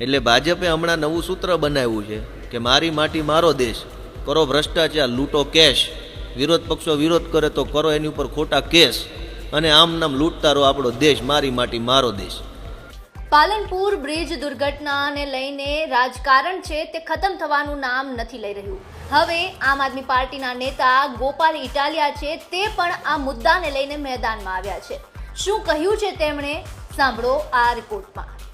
એટલે ભાજપે હમણાં નવું સૂત્ર બનાવ્યું છે કે મારી માટી મારો દેશ. કરો ભ્રષ્ટાચાર, લૂંટો કેશ વિરોધ પક્ષો વિરોધ કરે તો કરો એની ઉપર ખોટા કેસ. અને આમ નામ લૂંટતા રહો આપણો દેશ, મારી માટી મારો દેશ. પાલનપુર બ્રિજ દુર્ઘટનાને લઈને રાજકારણ છે તે ખતમ થવાનું નામ નથી લઈ રહ્યું. હવે આમ આદમી પાર્ટીના નેતા ગોપાલ ઇટાલિયા છે તે પણ આ મુદ્દાને લઈને મેદાનમાં આવ્યા છે. શું કહ્યું છે તેમણે? સાંભળો આ રિપોર્ટમાં.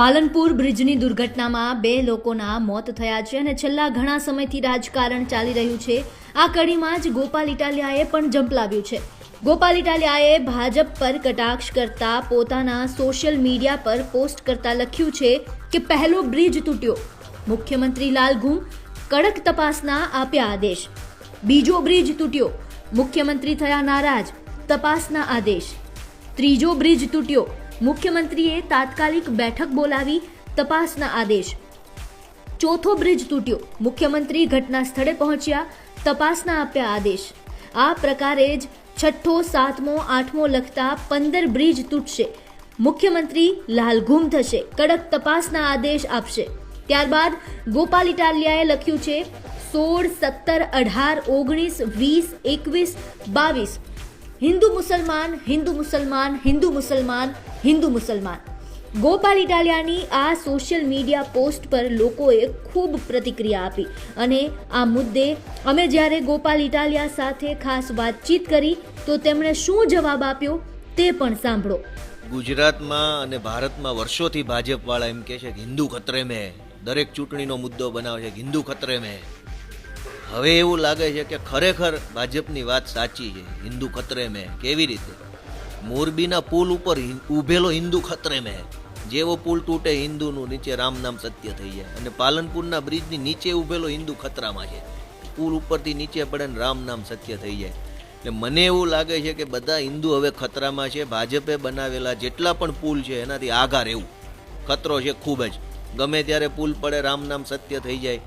પાલનપુર બ્રિજની દુર્ઘટનામાં બે લોકોના મોત થયા છે અને છેલ્લા ઘણા સમયથી રાજકારણ ચાલી રહ્યું છે. આ કડીમાં જ ગોપાલ ઇટાલિયાએ પણ ઝંપલાવ્યું છે. ગોપાલ ઇટાલિયાએ ભાજપ પર કટાક્ષ કરતા પોતાના સોશિયલ મીડિયા પર પોસ્ટ કરતા લખ્યું છે કે પહેલો બ્રિજ તૂટ્યો. મુખ્યમંત્રી લાલઘુમ કડક તપાસના આપ્યા આદેશ. બીજો બ્રિજ તૂટ્યો. મુખ્યમંત્રી થયા નારાજ. તપાસના આદેશ. ત્રીજો બ્રિજ તૂટ્યો. મુખ્યમંત્રીએ તાત્કાલિક બેઠક બોલાવી તપાસના આદેશ. ચોથો બ્રિજ તૂટ્યો. મુખ્યમંત્રી ઘટના સ્થળે પહોંચ્યા, તપાસના આપ્યા આદેશ. આ પ્રકારે જ છઠ્ઠો, સાતમો, આઠમો લખતા પંદર બ્રિજ તૂટશે. મુખ્યમંત્રી લાલઘુમ થશે, કડક તપાસના આદેશ આપશે. ત્યારબાદ ગોપાલ ઇટાલિયાએ લખ્યું છે, સોળ, સત્તર, અઢાર, ઓગણીસ, વીસ, એકવીસ, બાવીસ હિન્દુ મુસલમાન હિન્દુ મુસલમાન હિન્દુ મુસલમાન હિન્દુ મુસલમાન. ગોપાલ ઇટાલિયાની આ સોશિયલ મીડિયા પોસ્ટ પર લોકોએ ખૂબ પ્રતિક્રિયા આપી અને આ મુદ્દે અમે જ્યારે ગોપાલ ઇટાલિયા સાથે ખાસ વાતચીત કરી તો તેમણે શું જવાબ આપ્યો તે પણ સાંભળો. ગુજરાતમાં અને ભારતમાં વર્ષોથી ભાજપવાળા એમ કહે છે કે હિન્દુ ખતરે મેં, દરેક ચૂંટણીનો મુદ્દો બનાવે છે હિન્દુ ખતરે મેં. હવે એવું લાગે છે કે ખરેખર ભાજપની વાત સાચી છે. હિન્દુ ખતરે મેં. કેવી રીતે? મોરબીના પુલ ઉપર ઊભેલો હિન્દુ ખતરે મેં. જેવો પુલ તૂટે હિન્દુનું, નીચે રામ નામ સત્ય થઈ જાય. અને પાલનપુરના બ્રિજની નીચે ઊભેલો હિન્દુ ખતરામાં છે. પુલ ઉપરથી નીચે પડે ને રામ નામ સત્ય થઈ જાય. એટલે મને એવું લાગે છે કે બધા હિન્દુ હવે ખતરામાં છે. ભાજપે બનાવેલા જેટલા પણ પુલ છે, એનાથી આઘાર રહેવું. ખતરો છે ખૂબ જ. ગમે ત્યારે પુલ પડે, રામ નામ સત્ય થઈ જાય.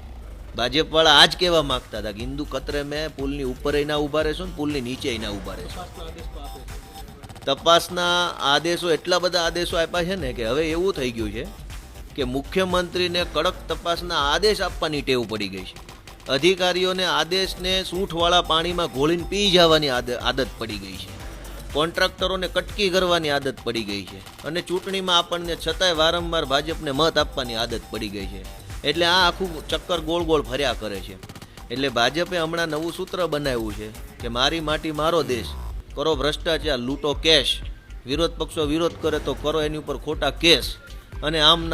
ભાજપવાળા આ જ કહેવા માંગતા હતા કે હિન્દુ કતરે મેં પુલની ઉપર ના ઊભા રહેશો ને પુલની નીચે ના ઊભા રહેશો. તપાસના આદેશો, એટલા બધા આદેશો આપ્યા છે ને કે હવે એવું થઈ ગયું છે કે મુખ્યમંત્રીને કડક તપાસના આદેશ આપવાની ટેવ પડી ગઈ છે. અધિકારીઓને આદેશને સૂંઠવાળા પાણીમાં ઘોળીને પી જવાની આદત પડી ગઈ છે. કોન્ટ્રાક્ટરોને કટકી કરવાની આદત પડી ગઈ છે. અને ચૂંટણીમાં આપણને છતાંય વારંવાર ભાજપને મત આપવાની આદત પડી ગઈ છે. એટલે આ આખું ચક્કર ગોળ ગોળ ફર્યા કરે છે. એટલે ભાજપે હમણાં નવું સૂત્ર બનાવ્યું છે કે મારી માટી મારો દેશ, કરો ભ્રષ્ટાચાર, લૂંટો કેશ વિરોધ પક્ષો વિરોધ કરે તો કરો એની ઉપર ખોટા કેસ. અને આમ નામ